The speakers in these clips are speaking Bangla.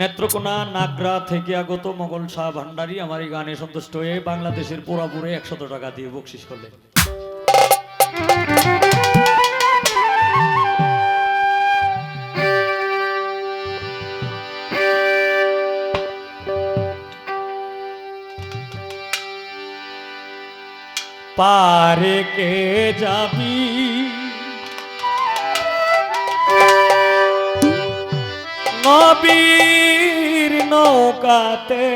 নেত্রকোনা নাগরা থেকে আগত মোগল শাহ ভান্ডারী আমার এই গানে সন্তুষ্ট হয়ে বাংলাদেশের পুরাপুরে একশত টাকা দিয়ে বকশিস করলেন। পারে কে যাবি? নবীর নৌকাতে।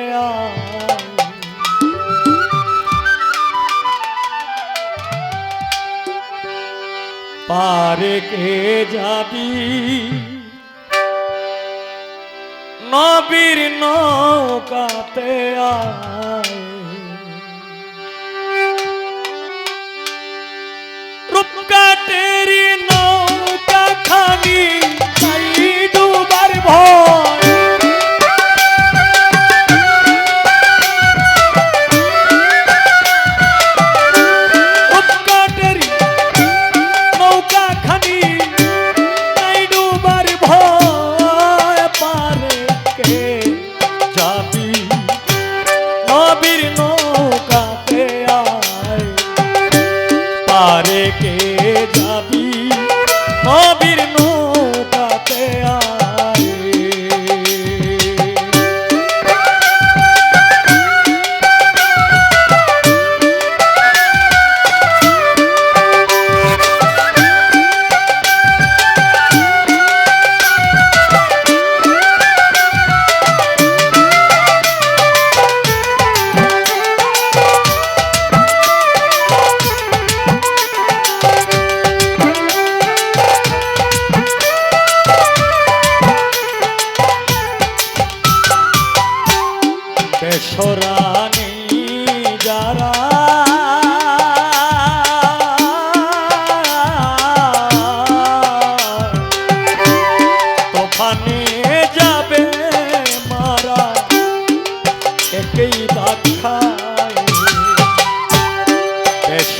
পারে কে যাবি নবীর নৌকাতে আয় রূপকাটেরি নৌকা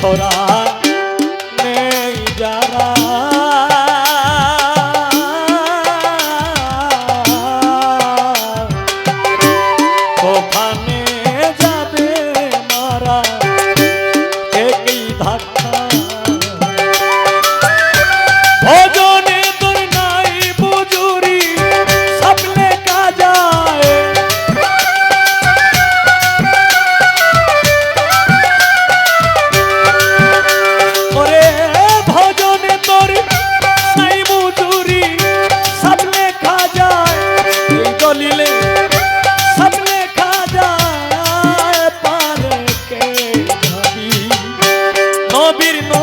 বেসরা নবীর নৌকাতে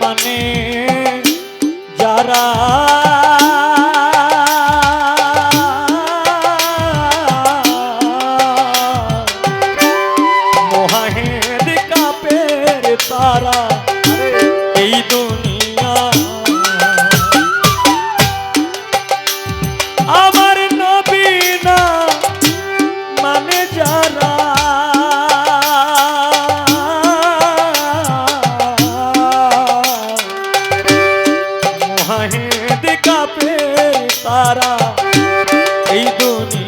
মানে যারা মোহাহেদ কাপের তারা এই দুনিয়া মহাহেদ কাপে তারা এই দুনিয়া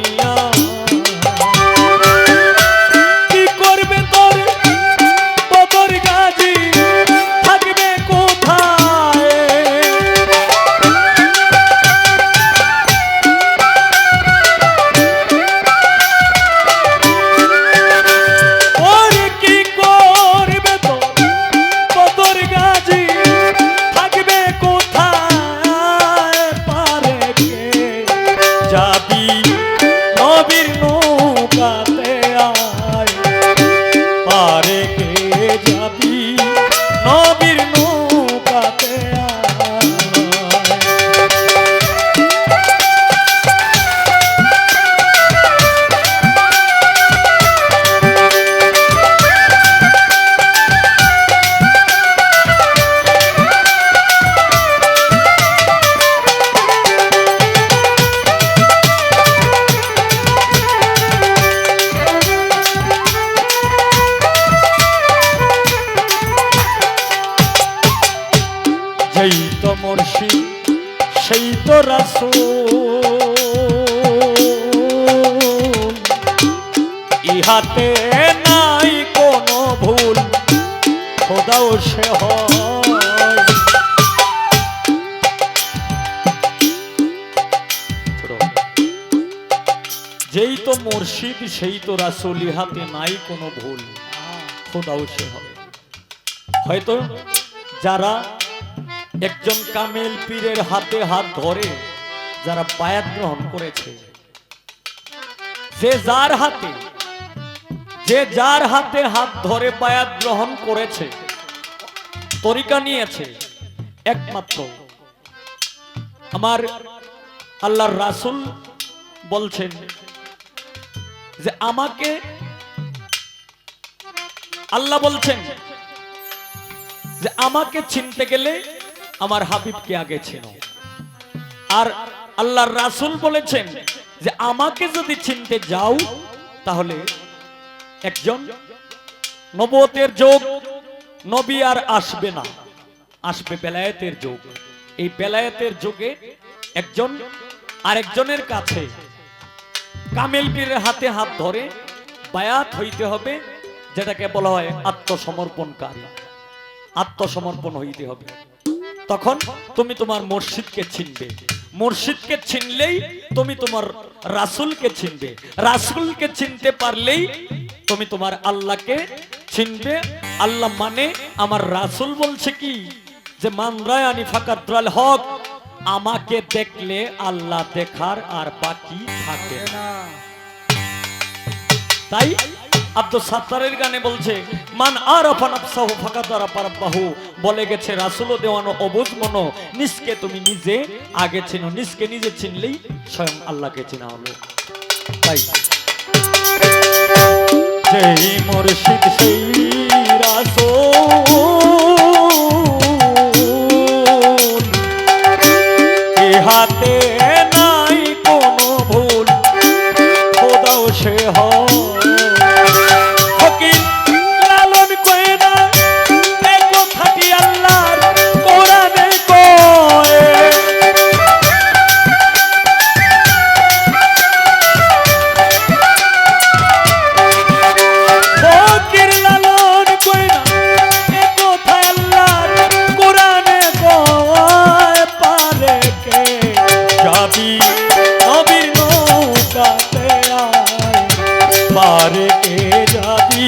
সেই তো রাসূল ইহাতে নাই কোনো ভুল, খোদাও সে যেই তো মুর্শিদ, সেই তো রাসূল, ইহাতে নাই কোনো ভুল, খোদাও সে হবে হয়তো যারা একজন কামেল পীরের হাতে হাত ধরে যারা বায়াত গ্রহণ করেছে। যে যার হাতে, যে যার হাতে হাত ধরে বায়াত গ্রহণ করেছে, তরিকা নিয়েছে একমাত্র। আমার আল্লাহর রাসূল বলছেন যে আমাকে আল্লাহ বলছেন যে আমাকে চিনতে গেলে আমার হাবিবকে আগে চেনো। আর আল্লাহর রাসূল বলেছেন যে, আমাকে যদি চিনতে যাও, তাহলে একজন নবতের যোগ নবী আর আসবে না। আসবে বেলায়েতের যোগ। এই বেলায়েতের যোগে একজন আরেকজনের কাছে কামেল পীরের হাতে হাত ধরে বায়াত হইতে হবে, যেটাকে বলা হয় আত্মসমর্পণকারী। আত্মসমর্পণ হইতে হবে। তখন তুমি তোমার মুর্শিদকে চিনবে। মুর্শিদকে চিনলেই তুমি তোমার রাসূলকে চিনবে। রাসূলকে চিনতে পারলেই তুমি তোমার আল্লাহকে চিনবে। আল্লাহ মানে আমার রাসূল বলছে কি? যে মান রায়ানি ফাকাদ্রাল হক, আমাকে দেখলে আল্লাহ দেখার আর বাকি থাকে না। তাই আব্দুল সাত্তারের গানে বলছে, মান আর আরাফা নাফসাহু ফাকাদ আরাফা রাব্বাহু। বলে গেছে, রাসূল দেওয়ানো অবুজ মনো, নিজকে তুমি নিজে আগে চিনো, নিজকে নিজে চিনলেই স্বয়ং আল্লাহকে চেনা হলো তাই। যেই মুর্শিদ, সেই রাসূল পারে কে যাবি